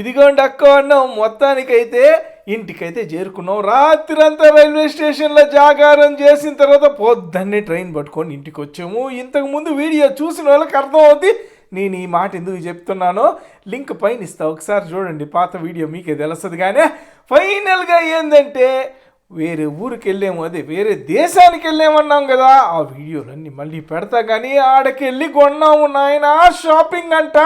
ఇదిగోండి అక్క అన్నాం మొత్తానికైతే ఇంటికైతే చేరుకున్నాం. రాత్రంతా రైల్వే స్టేషన్లో జాగారం చేసిన తర్వాత పొద్దున్నే ట్రైన్ పట్టుకొని ఇంటికి వచ్చాము ఇంతకుముందు వీడియో చూసిన వాళ్ళకి అర్థమవుద్ది. నేను ఈ మాట ఎందుకు చెప్తున్నానో లింక్ పైన ఇస్తా. ఒకసారి చూడండి పాత వీడియో మీకే తెలుస్తుంది కానీ ఫైనల్గా ఏంటంటే వేరే ఊరికి వెళ్ళాము అదే వేరే దేశానికి వెళ్ళామన్నాం కదా. ఆ వీడియోలన్నీ మళ్ళీ పెడతా కానీ ఆడకెళ్ళి కొన్నాము నాయన. షాపింగ్ అంట?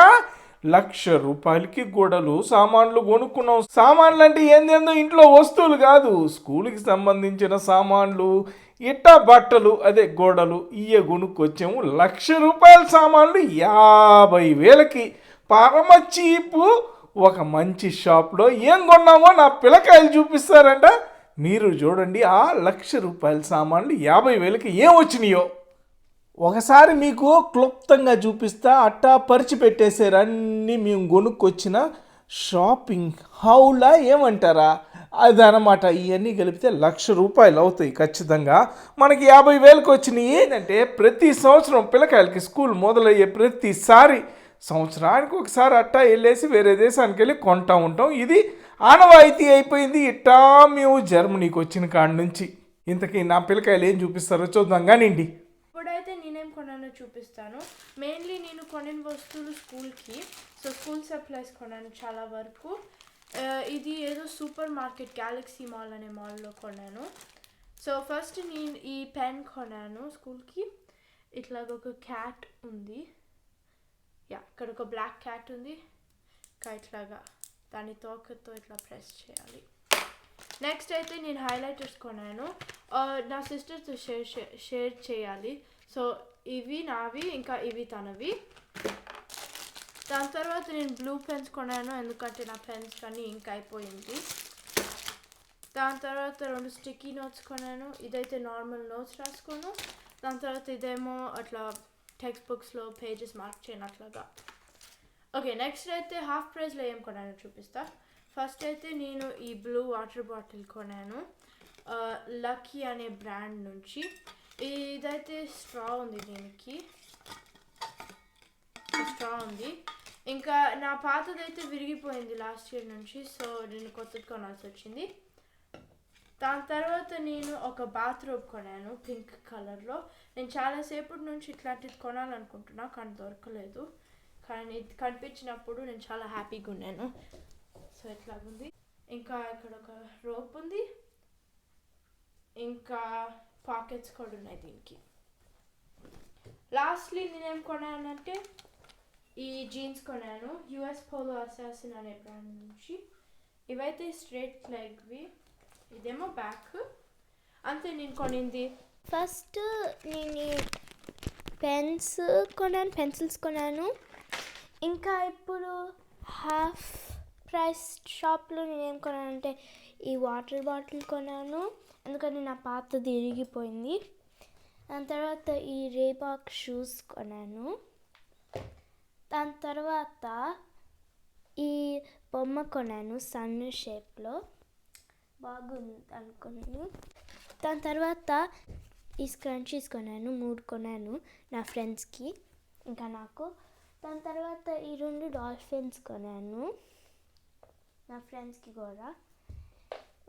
లక్ష రూపాయలకి గోడలు సామాన్లు కొనుక్కున్నాం. సామాన్లు అంటే ఏందేందో ఇంట్లో వస్తువులు కాదు. స్కూల్కి సంబంధించిన సామాన్లు ఇట్టా బట్టలు అదే గోడలు ఇయ్య కొనుక్కొచ్చాము లక్ష రూపాయల సామాన్లు యాభై వేలకి. పరమ చీపు ఒక మంచి షాప్లో ఏం కొన్నామో నా పిల్లకాయలు చూపిస్తారంట. మీరు చూడండి ఆ లక్ష రూపాయల సామాన్లు యాభై వేలకి ఏం వచ్చినాయో. ఒకసారి మీకు క్లుప్తంగా చూపిస్తా అట్టా పరిచి పెట్టేశారు అన్నీ మేము కొనుక్కొచ్చిన షాపింగ్ హౌలా ఏమంటారా? అది అనమాట ఇవన్నీ కలిపితే లక్ష రూపాయలు అవుతాయి ఖచ్చితంగా. మనకి యాభై వేలకు వచ్చినాయి. ఏంటంటే ప్రతి సంవత్సరం పిల్లకాయలకి స్కూల్ మొదలయ్యే ప్రతిసారి సంవత్సరానికి ఒకసారి అట్టా వెళ్ళేసి వేరే దేశానికి వెళ్ళి కొంటా ఉంటాం. ఇది ఆనవాయితీ అయిపోయింది. ఇట్టా మేము జర్మనీకి వచ్చిన కాడ నుంచి. ఇంతకీ నా పిల్లకాయలు ఏం చూపిస్తారో చూద్దాం కానివ్వండి. కొన్నానో చూపిస్తాను. మెయిన్లీ నేను కొనిన వస్తువులు స్కూల్కి. సో స్కూల్ సప్లైస్ కొన్నాను చాలా వరకు. Uh, ఇది ఏదో సూపర్ మార్కెట్ గ్యాలక్సీ మాల్ అనే మాల్లో కొన్నాను సో ఫస్ట్ నేను ఈ పెన్ కొన్నాను స్కూల్కి. ఇట్లాగ ఒక క్యాట్ ఉంది. యా ఇక్కడ ఒక బ్లాక్ క్యాట్ ఉంది. ఇంకా ఇట్లాగా దాని తోకతో ఇట్లా ప్రెస్ చేయాలి. నెక్స్ట్ అయితే నేను హైలైటర్స్ కొన్నాను నా సిస్టర్తో షేర్ షేర్ చేయాలి. సో ఇవి నావి ఇంకా ఇవి తనవి. దాని తర్వాత నేను బ్లూ పెన్స్ కొన్నాను. ఎందుకంటే నా పెన్స్ కానీ ఇంకా అయిపోయింది. దాని తర్వాత రెండు స్టిక్కీ నోట్స్ కొన్నాను. ఇదైతే నార్మల్ నోట్స్ రాసుకోను దాని తర్వాత ఇదేమో అట్లా టెక్స్ట్ బుక్స్లో పేజెస్ మార్క్ చేయనట్లుగా. ఓకే నెక్స్ట్ అయితే హాఫ్ ప్రైస్లో ఏం కొన్నాను చూపిస్తాను ఫస్ట్ అయితే నేను ఈ బ్లూ వాటర్ బాటిల్ కొన్నాను. లక్కీ అనే బ్రాండ్ నుంచి. ఇదైతే స్ట్రా ఉంది దీనికి. స్ట్రా ఉంది. ఇంకా నా పాతదైతే విరిగిపోయింది లాస్ట్ ఇయర్ నుంచి సో నేను కొత్తది కొనాల్సి వచ్చింది. దాని తర్వాత నేను ఒక బాత్రూమ్ కొనాను పింక్ కలర్లో. నేను చాలాసేపటి నుంచి ఇట్లాంటిది కొనాలనుకుంటున్నా కానీ దొరకలేదు. కానీ ఇది కనిపించినప్పుడు నేను చాలా హ్యాపీగా ఉన్నాను. సో ఉంది? ఇంకా ఇక్కడ ఒక రోప్ ఉంది. ఇంకా పాకెట్స్ కూడా ఉన్నాయి దీనికి. లాస్ట్లీ నేనేం కొనానంటే ఈ జీన్స్ కొనాను యుఎస్ పోలో అసాసిన్ అనే బ్రాండ్ నుంచి. ఇవైతే స్ట్రేట్ లెగ్వి ఇదేమో బ్యాక్ అంతే నేను కొనింది. ఫస్ట్ నేను పెన్స్ కొన్నాను పెన్సిల్స్ కొన్నాను. ఇంకా ఇప్పుడు హాఫ్ ప్రైస్ షాప్లో నేను ఏం కొన్నానంటే ఈ వాటర్ బాటిల్ కొన్నాను. ఎందుకంటే నా పాతది ఇరిగిపోయింది దాని తర్వాత ఈ రేబాక్ షూస్ కొన్నాను. దాని తర్వాత ఈ బొమ్మ కొన్నాను సన్ షేప్లో. బాగుంది అనుకున్నాను. దాని తర్వాత ఈ స్క్రంచీస్ కొన్నాను మూడు కొన్నాను నా ఫ్రెండ్స్కి. ఇంకా నాకు దాని తర్వాత ఈ రెండు డాల్ఫిన్స్ కొన్నాను. నా ఫ్రెండ్స్కి కూడా.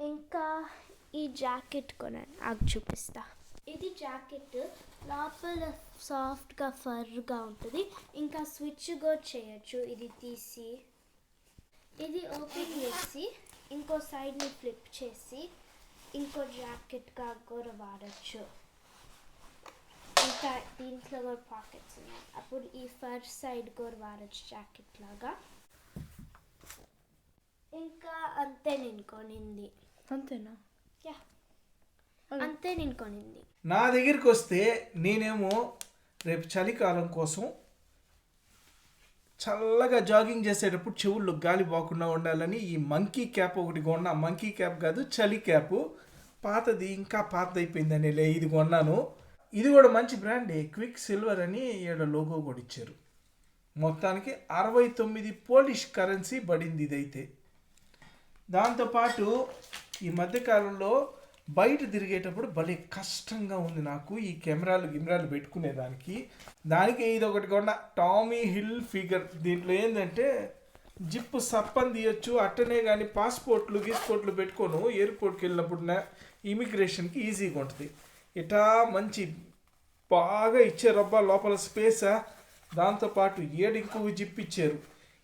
ఇంకా ఈ జాకెట్ కొన్నాను నాకు చూపిస్తా. ఇది జాకెట్ లోపల సాఫ్ట్గా ఫర్గా ఉంటుంది. ఇంకా స్విచ్ కూడా చేయొచ్చు. ఇది తీసి ఇది ఓపెన్ చేసి ఇంకో సైడ్ని ఫ్లిప్ చేసి ఇంకో జాకెట్గా కూడా వాడచ్చు. ఇంకా దీంట్లో కూడా పాకెట్స్ ఉన్నాయి. అప్పుడు ఈ ఫర్ సైడ్ కూడా వాడచ్చు జాకెట్ లాగా. ఇంకా అంతే నేను కొనింది అంతేనా? యా. అంతే నేను కొనింది నా దగ్గరికి వస్తే నేనేమో రేపు చలికాలం కోసం చల్లగా జాగింగ్ చేసేటప్పుడు చెవుల్లో గాలి పోకుండా ఉండాలని ఈ మంకీ క్యాప్ ఒకటి కొన్నా. మంకీ క్యాప్ కాదు చలి క్యాప్. పాతది ఇంకా పాతది అయిపోయిందని లే ఇది కొన్నాను. ఇది కూడా మంచి బ్రాండే. క్విక్ సిల్వర్ అని ఈడ లోగో కూడా ఇచ్చారు. మొత్తానికి అరవై తొమ్మిది పోలిష్ కరెన్సీ పడింది ఇదైతే. దాంతోపాటు ఈ మధ్యకాలంలో బయట తిరిగేటప్పుడు భలే కష్టంగా ఉంది నాకు ఈ కెమెరాలు గిమెరాలు పెట్టుకునేదానికి. దానికి ఇది ఒకటి కూడా టామీ హిల్ ఫిగర్. దీంట్లో ఏంటంటే జిప్పు సప్పని తీయొచ్చు అట్టనే కానీ పాస్పోర్ట్లు గీస్పోర్ట్లు పెట్టుకోను ఎయిర్పోర్ట్కి వెళ్ళినప్పుడు నా ఇమిగ్రేషన్కి ఈజీగా ఉంటుంది. ఇటా మంచి బాగా ఇచ్చారబ్బా లోపల స్పేసా? దాంతోపాటు ఏడు ఇంకొక జిప్ ఇచ్చారు.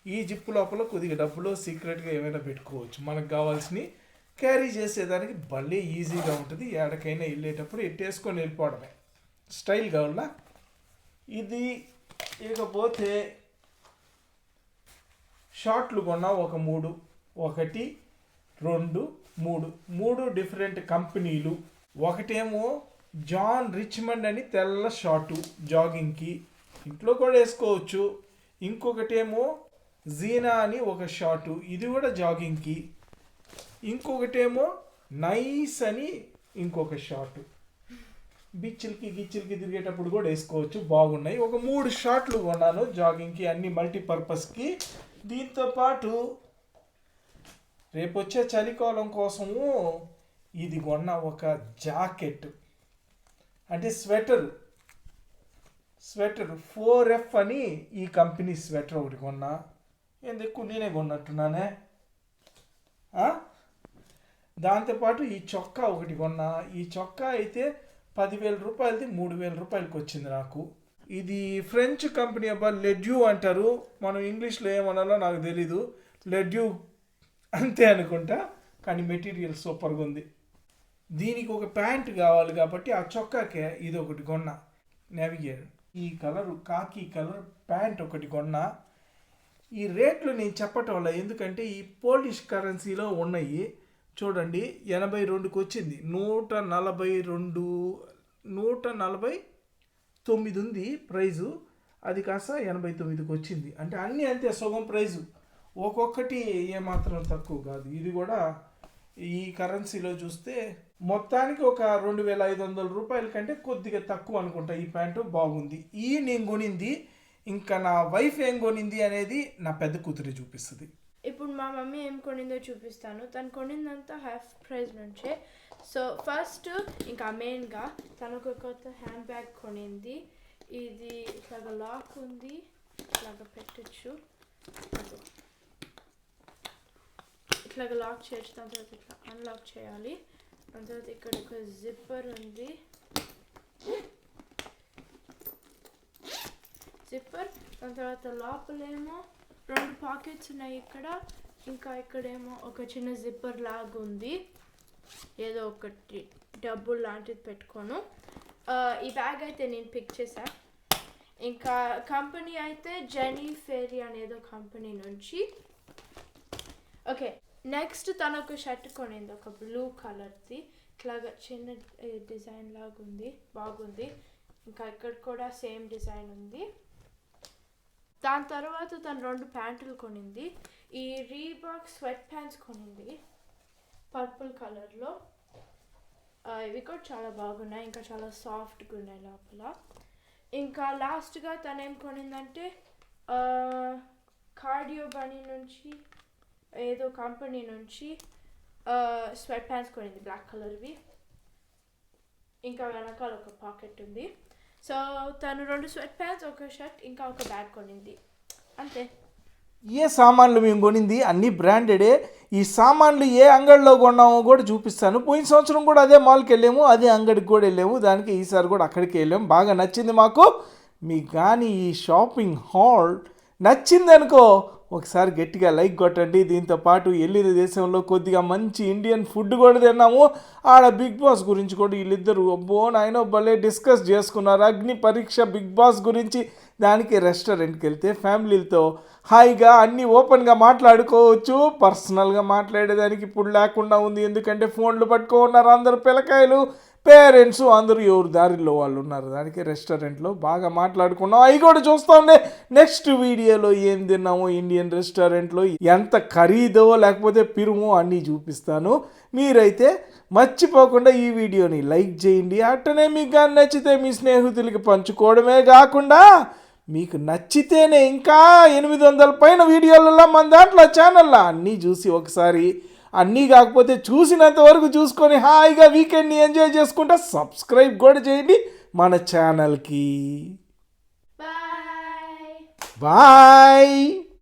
ఈ జిప్ లోపల కొద్దిగా డబ్బులు సీక్రెట్గా ఏమైనా పెట్టుకోవచ్చు. మనకు కావాల్సినవి క్యారీ చేసేదానికి భలే ఈజీగా ఉంటుంది. ఎక్కడికైనా వెళ్ళేటప్పుడు ఎట్టేసుకొని వెళ్ళిపోవడమే. స్టైల్ కావాలా? ఇది ఇకపోతే షార్ట్లు కొన్నా ఒక మూడు ఒకటి రెండు మూడు. మూడు డిఫరెంట్ కంపెనీలు. ఒకటేమో జాన్ రిచ్మండ్ అని తెల్ల షార్టు జాగింగ్కి. ఇంట్లో కూడా వేసుకోవచ్చు. ఇంకొకటేమో జీనా అని ఒక షాటు ఇది కూడా జాగింగ్కి. ఇంకొకటేమో నైస్ అని ఇంకొక షాటు. బీచ్లకి గిచ్చులకి తిరిగేటప్పుడు కూడా వేసుకోవచ్చు బాగున్నాయి. ఒక మూడు షార్ట్లు కొన్నాను జాగింగ్కి అన్ని మల్టీపర్పస్కి. దీంతో పాటు రేపు వచ్చే చలికాలం కోసము ఇది కొన్న ఒక జాకెట్. అంటే స్వెటర్. స్వెటర్ ఫోర్ ఎఫ్ అని ఈ కంపెనీ స్వెటర్ ఒకటి కొన్నా. ఎందుకు నేనే కొన్నట్టున్నానే? దాంతోపాటు ఈ చొక్కా ఒకటి కొన్నా. ఈ చొక్కా అయితే పదివేల రూపాయలది మూడు వేల రూపాయలకి వచ్చింది నాకు. ఇది ఫ్రెంచ్ కంపెనీ అబ్బా లెడ్యూ అంటారు. మనం ఇంగ్లీష్లో ఏమనాలో నాకు తెలీదు. లెడ్యూ అంతే అనుకుంటా. కానీ మెటీరియల్ సూపర్గా ఉంది. దీనికి ఒక ప్యాంట్ కావాలి కాబట్టి ఆ చొక్కాకే ఇది ఒకటి కొన్నా. నావిగేర్ ఈ కలర్ కాకి కలర్ ప్యాంట్ ఒకటి కొన్నా. ఈ రేట్లు నేను చెప్పటం వల్ల ఎందుకంటే ఈ పోలిష్ కరెన్సీలో ఉన్నాయి. చూడండి ఎనభై రెండుకి వచ్చింది. నూట నలభై రెండు నూట నలభై తొమ్మిది ఉంది ప్రైజు. అది కాస్త ఎనభై తొమ్మిదికి వచ్చింది. అంటే అన్నీ అంతే సగం ప్రైజు. ఒక్కొక్కటి ఏమాత్రం తక్కువ కాదు. ఇది కూడా ఈ కరెన్సీలో చూస్తే మొత్తానికి ఒక రెండు వేల ఐదు వందల రూపాయల కంటే కొద్దిగా తక్కువ అనుకుంటా. ఈ ప్యాంటు బాగుంది. ఈ నేను కొనింది ఇంకా నా వైఫ్ ఏం కొనింది అనేది నా పెద్ద కూతురి చూపిస్తుంది. ఇప్పుడు మా మమ్మీ ఏం కొనిందో చూపిస్తాను. తను కొనిందంతా హాఫ్ ప్రైస్ నుంచే. సో ఫస్ట్ ఇంకా మెయిన్గా తను ఒక కొత్త హ్యాండ్ బ్యాగ్ కొనింది. ఇది ఇట్లాగ లాక్ ఉంది. ఇట్లాగ పెట్టచ్చు. ఇట్లాగ లాక్ చేయొచ్చు దాని తర్వాత ఇట్లా అన్లాక్ చేయాలి. దాని తర్వాత ఇక్కడ ఒక జిప్పర్ ఉంది. జిప్పర్ దాని తర్వాత లోపలేమో రెండు పాకెట్స్ ఉన్నాయి ఇక్కడ. ఇంకా ఇక్కడేమో ఒక చిన్న జిప్పర్ లాగా ఉంది. ఏదో ఒకటి డబ్బులు లాంటిది పెట్టుకోను. ఈ బ్యాగ్ అయితే నేను పిక్ చేసా ఇంకా కంపెనీ అయితే జెనీ ఫెరీ అనేదో కంపెనీ నుంచి. ఓకే నెక్స్ట్ తన ఒక షర్ట్ కొనింది ఒక బ్లూ కలర్ది. ఇట్లాగా చిన్న డిజైన్ లాగా ఉంది బాగుంది. ఇంకా ఇక్కడ కూడా సేమ్ డిజైన్ ఉంది. దాని తర్వాత తను రెండు ప్యాంటులు కొనింది. ఈ రీబాక్ స్వెట్ ప్యాంట్స్ కొనింది పర్పుల్ కలర్లో ఇవి కూడా చాలా బాగున్నాయి. ఇంకా చాలా సాఫ్ట్గా ఉన్నాయి లోపల. ఇంకా లాస్ట్గా తను ఏం కొనిందంటే కార్డియో బనీ నుంచి ఏదో కంపెనీ నుంచి స్వెట్ ప్యాంట్స్ కొనింది. బ్లాక్ కలర్వి ఇంకా వెనకాల ఒక పాకెట్ ఉంది. సో తను రెండు స్వెట్ ప్యాంట్స్ ఒక షర్ట్ ఇంకా ఒక బ్యాగ్ కొనింది. అంతే. ఏ సామాన్లు మేము కొనింది? అన్ని బ్రాండెడే ఈ సామాన్లు ఏ అంగడిలో కొన్నామో కూడా చూపిస్తాను. పోయిన సంవత్సరం కూడా అదే మాల్కి వెళ్ళాము అదే అంగడికి కూడా వెళ్ళాము. దానికి ఈసారి కూడా అక్కడికి వెళ్ళాము బాగా నచ్చింది మాకు. మీకు కానీ ఈ షాపింగ్ హాల్ నచ్చింది అనుకో ఒకసారి గట్టిగా లైక్ కొట్టండి. దీంతో పాటు వెళ్ళిన దేశంలో కొద్దిగా మంచి ఇండియన్ ఫుడ్ కూడా తిన్నాము. ఆడ బిగ్ బాస్ గురించి కూడా వీళ్ళిద్దరు అబ్బో నాయన భలే డిస్కస్ చేసుకున్నారు. అగ్ని పరీక్ష బిగ్ బాస్ గురించి. దానికి రెస్టారెంట్కి వెళ్తే ఫ్యామిలీలతో హాయిగా అన్నీ ఓపెన్గా మాట్లాడుకోవచ్చు. పర్సనల్గా మాట్లాడేదానికి ఇప్పుడు లేకుండా ఉంది. ఎందుకంటే ఫోన్లు పట్టుకో ఉన్నారు అందరు పిల్లకాయలు. పేరెంట్స్ అందరూ ఎవరు దారిలో వాళ్ళు ఉన్నారు. దానికి రెస్టారెంట్లో బాగా మాట్లాడుకున్నాం. అవి కూడా చూస్తా ఉండే నెక్స్ట్ వీడియోలో ఏం తిన్నామో ఇండియన్ రెస్టారెంట్లో ఎంత ఖరీదో లేకపోతే పిరుమో అన్నీ చూపిస్తాను. మీరైతే మర్చిపోకుండా ఈ వీడియోని లైక్ చేయండి. అట్టనే మీకు కానీ నచ్చితే మీ స్నేహితులకి పంచుకోవడమే కాకుండా మీకు నచ్చితేనే ఇంకా ఎనిమిది వందల పైన వీడియోలలో మన దాంట్లో ఛానల్లో అన్నీ చూసి ఒకసారి అన్నీ కాకపోతే చూసినంత వరకు చూసుకొని హాయిగా వీకెండ్ని ఎంజాయ్ చేసుకుంటా సబ్స్క్రైబ్ కూడా చేయండి మన ఛానల్కి. Bye bye.